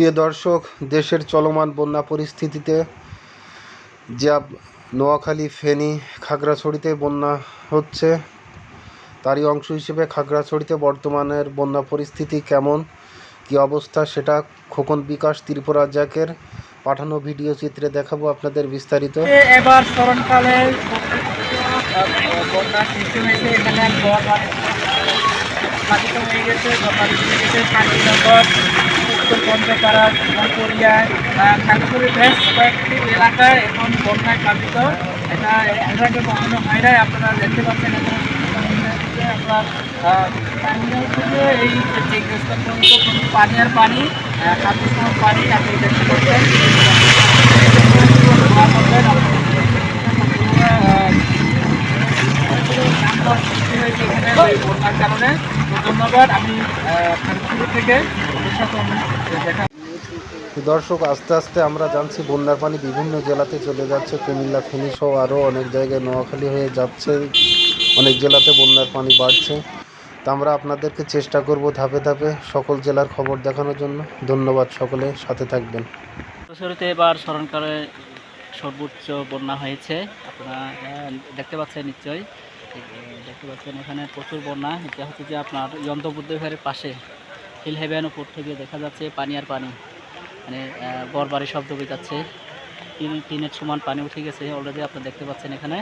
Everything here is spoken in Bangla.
প্রিয় দর্শক, দেশের চলমান বন্যা পরিস্থিতিতে যা নোয়াখালী, ফেনী, খাগড়াছড়িতে বন্যা হচ্ছে, তারই অংশ হিসেবে খাগড়াছড়িতে বর্তমানের বন্যা পরিস্থিতি কেমন, কী অবস্থা সেটা খোকন বিকাশ ত্রিপুরা জ্যাকের পাঠানো ভিডিও চিত্রে দেখাবো আপনাদের বিস্তারিত। এবার বন্যা সৃষ্টি হয়েছে, এখানে হয়ে গেছে উত্তর পঞ্চপাড়া মঙ্গলিয়া খাগড়াছড়ি বেশ কয়েকটি এলাকায় এখন বন্যায় প্লাবিত। এটা এর আগে কখনো হয় নাই, আপনারা দেখতে পাচ্ছেন এখন আপনার থেকে এই চেক পর্যন্ত পানি পানি আপনি দেখতে পাচ্ছেন। বন্যার কারণে। ধন্যবাদ, আমি খানপুর থেকে দর্শক আস্তে আস্তে আমরা জানছি বন্যার পানি বিভিন্ন জেলাতে চলে যাচ্ছে। কুমিল্লা ফেনী সহ আরও অনেক জায়গায় নোয়াখালী হয়ে যাচ্ছে। অনেক জেলাতে বন্যার পানি বাড়ছে। তা আমরা আপনাদেরকে চেষ্টা করব ধাপে ধাপে সকল জেলার খবর দেখানোর জন্য। ধন্যবাদ সকলে সাথে থাকবেন। শুরুতে এবার স্মরণকালে সর্বোচ্চ বন্যা হয়েছে। আপনারা আহ, দেখতে পাচ্ছেন নিশ্চয়ই। দেখতে পাচ্ছেন এখানে প্রচুর বন্যা। এটা হচ্ছে যে আপনার যন্ত্রবুদ্ধের পাশে। হিল হেভেন উপর থেকে দেখা যাচ্ছে পানি আর পানি। মানে ডুবে যাচ্ছে তিন তিনের সমান পানি উঠে গেছে। অলরেডি আপনারা দেখতে পাচ্ছেন এখানে।